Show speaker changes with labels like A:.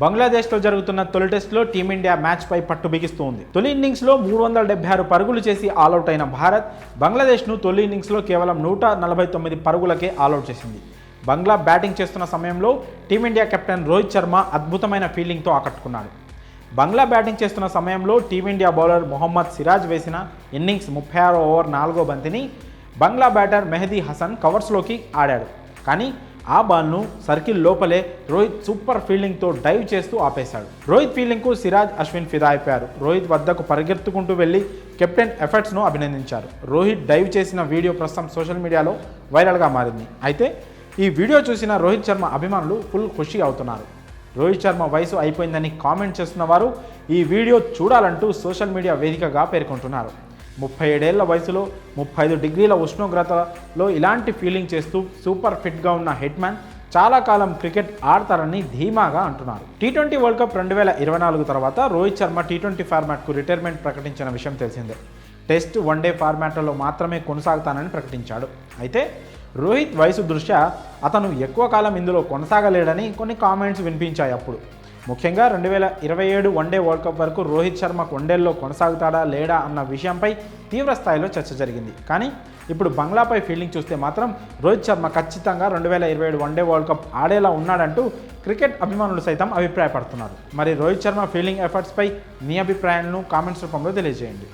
A: బంగ్లాదేశ్లో జరుగుతున్న తొలి టెస్టులో టీమిండియా మ్యాచ్పై పట్టు బిగిస్తూ ఉంది తొలి ఇన్నింగ్స్లో మూడు వందల డెబ్బై ఆరు పరుగులు చేసి ఆలౌట్ అయిన భారత్ బంగ్లాదేశ్ను తొలి ఇన్నింగ్స్లో కేవలం నూట నలభై తొమ్మిది పరుగులకే ఆలౌట్ చేసింది. బంగ్లా బ్యాటింగ్ చేస్తున్న సమయంలో టీమిండియా కెప్టెన్ రోహిత్ శర్మ అద్భుతమైన ఫీల్డింగ్తో ఆకట్టుకున్నాడు. బంగ్లా బ్యాటింగ్ చేస్తున్న సమయంలో టీమిండియా బౌలర్ మొహమ్మద్ సిరాజ్ వేసిన ఇన్నింగ్స్ ముప్పై ఆరో ఓవర్ నాలుగో బంతిని బంగ్లా బ్యాటర్ మెహదీ హసన్ కవర్స్లోకి ఆడాడు. కానీ ఆ బాల్ను సర్కిల్ లోపలే రోహిత్ సూపర్ ఫీల్డింగ్తో డైవ్ చేస్తూ ఆపేశాడు. రోహిత్ ఫీల్డింగ్కు సిరాజ్ అశ్విన్ ఫిదా అయిపోయారు. రోహిత్ వద్దకు పరిగెత్తుకుంటూ వెళ్ళి కెప్టెన్ ఎఫర్ట్స్ను అభినందించారు. రోహిత్ డైవ్ చేసిన వీడియో ప్రస్తుతం సోషల్ మీడియాలో వైరల్గా మారింది. అయితే ఈ వీడియో చూసిన రోహిత్ శర్మ అభిమానులు ఫుల్ ఖుషి అవుతున్నారు. రోహిత్ శర్మ వయసు అయిపోయిందని కామెంట్ చేస్తున్న వారు ఈ వీడియో చూడాలంటూ సోషల్ మీడియా వేదికగా పేర్కొంటున్నారు. ముప్పై ఏడేళ్ళ వయసులో ముప్పై ఐదు డిగ్రీల ఉష్ణోగ్రతలో ఇలాంటి ఫీలింగ్ చేస్తూ సూపర్ ఫిట్గా ఉన్న హిట్మ్యాన్ చాలా కాలం క్రికెట్ ఆడతారని ధీమాగా అంటున్నారు. టీ ట్వంటీ వరల్డ్ కప్ రెండు వేల ఇరవై నాలుగు తర్వాత రోహిత్ శర్మ టీ ట్వంటీ ఫార్మాట్కు రిటైర్మెంట్ ప్రకటించిన విషయం తెలిసిందే. టెస్ట్ వన్డే ఫార్మాట్లలో మాత్రమే కొనసాగుతానని ప్రకటించాడు. అయితే రోహిత్ వయసు దృష్ట్యా అతను ఎక్కువ కాలం ఇందులో కొనసాగలేడని కొన్ని కామెంట్స్ వినిపించాయి అప్పుడు. ముఖ్యంగా రెండు వేల ఇరవై ఏడు వన్డే వరల్డ్ కప్ వరకు రోహిత్ శర్మ వన్డేల్లో కొనసాగుతాడా లేడా అన్న విషయంపై తీవ్ర స్థాయిలో చర్చ జరిగింది. కానీ ఇప్పుడు బంగ్లాపై ఫీల్డింగ్ చూస్తే మాత్రం రోహిత్ శర్మ ఖచ్చితంగా రెండు వేల ఇరవై ఏడు వన్డే వరల్డ్ కప్ ఆడేలా ఉన్నాడంటూ క్రికెట్ అభిమానులు సైతం అభిప్రాయపడుతున్నారు. మరి రోహిత్ శర్మ ఫీల్డింగ్ ఎఫర్ట్స్పై మీ అభిప్రాయాలను కామెంట్స్ రూపంలో తెలియజేయండి.